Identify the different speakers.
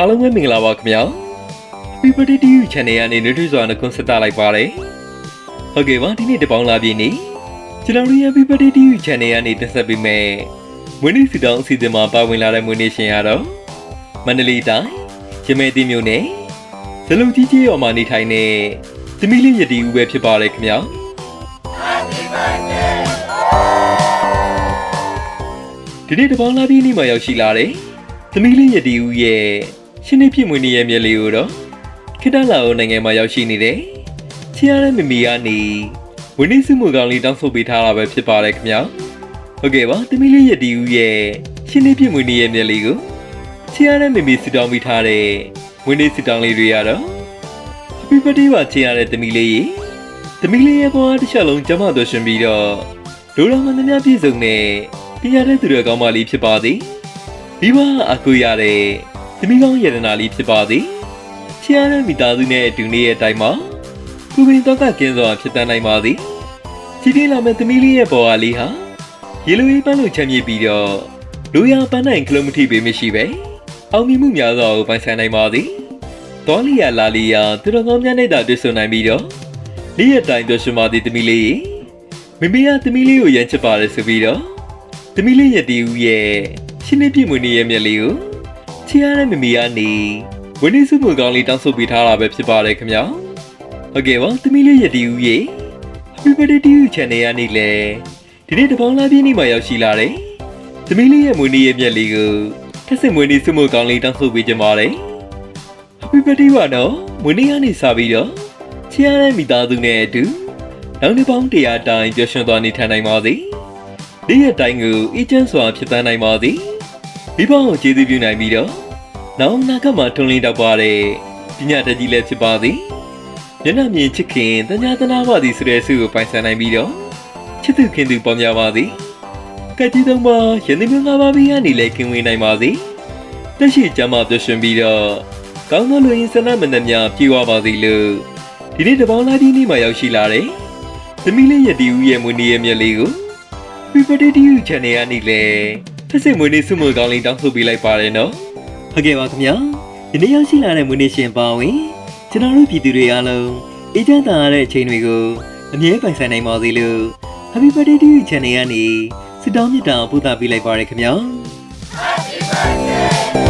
Speaker 1: အားလုံးပဲမင်္ဂလာပါခင်ဗျာ Happy Birthday to you channel ကနေနှွေးထွေးစွာနှုတ်ဆက်တာလိုက်ပါတယ်ဟုတ်ကဲ့ပါဒီနေ့တပေါင်းလာပြီနေကျွန်တော်တို့ Happy Birthday to you channel ကနေတင်ဆက်ပေးမယ်မွေးနေ့စီတောင်းအစီအစဉ်မှာပါဝင်လာတဲ့မွေးနေ့ရှင်ရတော့မန္တလေးတိုင်းရမဲတီမြို့နယ်ဇလုံကြီးကြီးရော်မှာနေထိုင်နေသမီးလေးယတီဦးပဲဖြစ်ပါတယ်ခင်ဗျာဒီနေ့တပေါင်းလာပြီးနေ့မှာရောက်ရှိလာတယ်သမီးလေးယတီဦးရဲ့ ရှင်းနေပြည့်မွေးနေ့ရဲ့မြက်လေးကိုတော့ခိတလာအိုနိုင်ငံမှာရောက်ရှိနေတယ်ချီရတဲ့မမီကနေဝင်းနေစုမှုကောင်လေးတောင်းဆိုပေးထားတာပဲဖြစ်ပါတယ်ခင်ဗျာဟုတ်ကဲ့ပါသမီးလေးယတီဦးရဲ့ရှင်းနေပြည့်မွေးနေ့ရဲ့မြက်လေးကိုချီရတဲ့မမီစီတောင်းပေးထားတဲ့ဝင်းနေစီတောင်းလေးတွေရတော့ Happy birthday ပါချီရတဲ့သမီးလေးရေသမီးလေးရဲ့ဘဝတစ်ချက်လုံးကျမတို့ရှင်ပြီးတော့လူတော်မှန်သမျှပြည့်စုံတဲ့ပညာတဲ့သူတွေကောင်းပါလိမ့်ဖြစ်ပါသည်မိဘအကူရတဲ့ သမီးကောင်းယရနာလေးဖြစ်ပါသည်ချီရတဲ့မိသားစုနဲ့အတူနေရဲ့အတိုင်းမှာကိုပင်တော့ကကင်းစွာဖြစ်တတ်နိုင်ပါသည်ချီတင်းလာမဲ့သမီးလေးရဲ့ဘဝလေးဟာရေလိုရေးပန်းလို့ချမ်းမြေ့ပြီးတော့လူရပန်းနိုင်ကီလိုမီတာပေမရှိပဲအောင်မြင်မှုများစွာကိုပိုင်ဆိုင်နိုင်ပါသည်တော်လီယာလာလီယာသူတော်ကောင်းများနဲ့တာတွေ့ဆုံနိုင်ပြီးတော့နေ့ရက်တိုင်းပြောရှင်ပါသည်တမီလေးမိမိကတမီလေးကိုရမ်းချစ်ပါတယ်ဆိုပြီးတော့တမီလေးရတီဦးရဲ့ရှင်းနေပြည့်မွေနေရဲ့မျက်လေးကို ချီရတဲ့မိမိကနေဝင်းနေစုမှုကောင်းလေးတောင်းဆိုပေးထားတာပဲဖြစ်ပါတယ်ခင်ဗျာဟုတ်ကဲ့ပါတမီလေးရတီဦးရဲ့ Happy Birthday to you channel ကနေလေဒီနေ့တပေါင်းလာပြည့်နေ့မှာရောက်ရှိလာတယ်တမီလေးရဲ့မွေနေရဲ့မျက်လေးကိုထက်စစ်မွေနေစုမှုကောင်းလေးတောင်းဆိုပေးကြပါတယ် Happy birthday ပါနော်မွေးနေ့ကနေစပြီးတော့ချီရတဲ့မိသားစုနဲ့အတူနောက်တစ်ပေါင်းတရားတိုင်းပျော်ရွှင်သွားနေထိုင်နိုင်ပါစေ။ဒီရက်တိုင်းကိုအေးချမ်းစွာဖြစ်သန်းနိုင်ပါစေ။ မိဘကိုကျေးဇူးပြုနိုင်ပြီးတော့နောက်နာကမှာထွန်းလင်းတော့ပါတဲ့ပညာတတ်ကြီးလည်းဖြစ်ပါစေ။မျက်နှာမြင်ချစ်ခင်တညာတနာပါသည်ဆိုတဲ့ဆုကိုပိုင်ဆိုင်နိုင်ပြီးတော့ချစ်သူခင်သူပေါင်းများပါစေ။ကတိသုံးပါရန်သူမျိုးငါးပါးပြီးကနေလည်းခင်ဝင်နိုင်ပါစေ။တက်ရှိကျမ်းမာပျော်ရွှင်ပြီးတော့ကောင်းသောလူရင်းဆန္ဒမန္တများပြေဝပါစေလို့ဒီနေ့တပေါင်းလာဒီနေ့မှာရောက်ရှိလာတယ်။သမီးလေးရတီဦးရဲ့မွေးနေ့ရဲ့မြက်လေးကို Happy Birthday to you channel ကနေလေ တစ်စိတ်မွေးနေ့ဆုမွေကောင်းလေးတောင်းဆိုပေးလိုက်ပါတယ်နော်။ဟုတ်ကဲ့ပါခင်ဗျာ။ဒီနေ့ရောက်ရှိလာတဲ့မွေးနေ့ရှင်ပါဝင်ကျွန်တော်တို့ပြည်သူတွေအားလုံးအေးချမ်းသာရတဲ့အချိန်တွေကိုအမြဲပိုင်ဆိုင်နိုင်ပါစေလို့ Happy Birthday to you channel ကနေဆုတောင်းမြတ်တာပို့သပေးလိုက်ပါရခင်ဗျာ။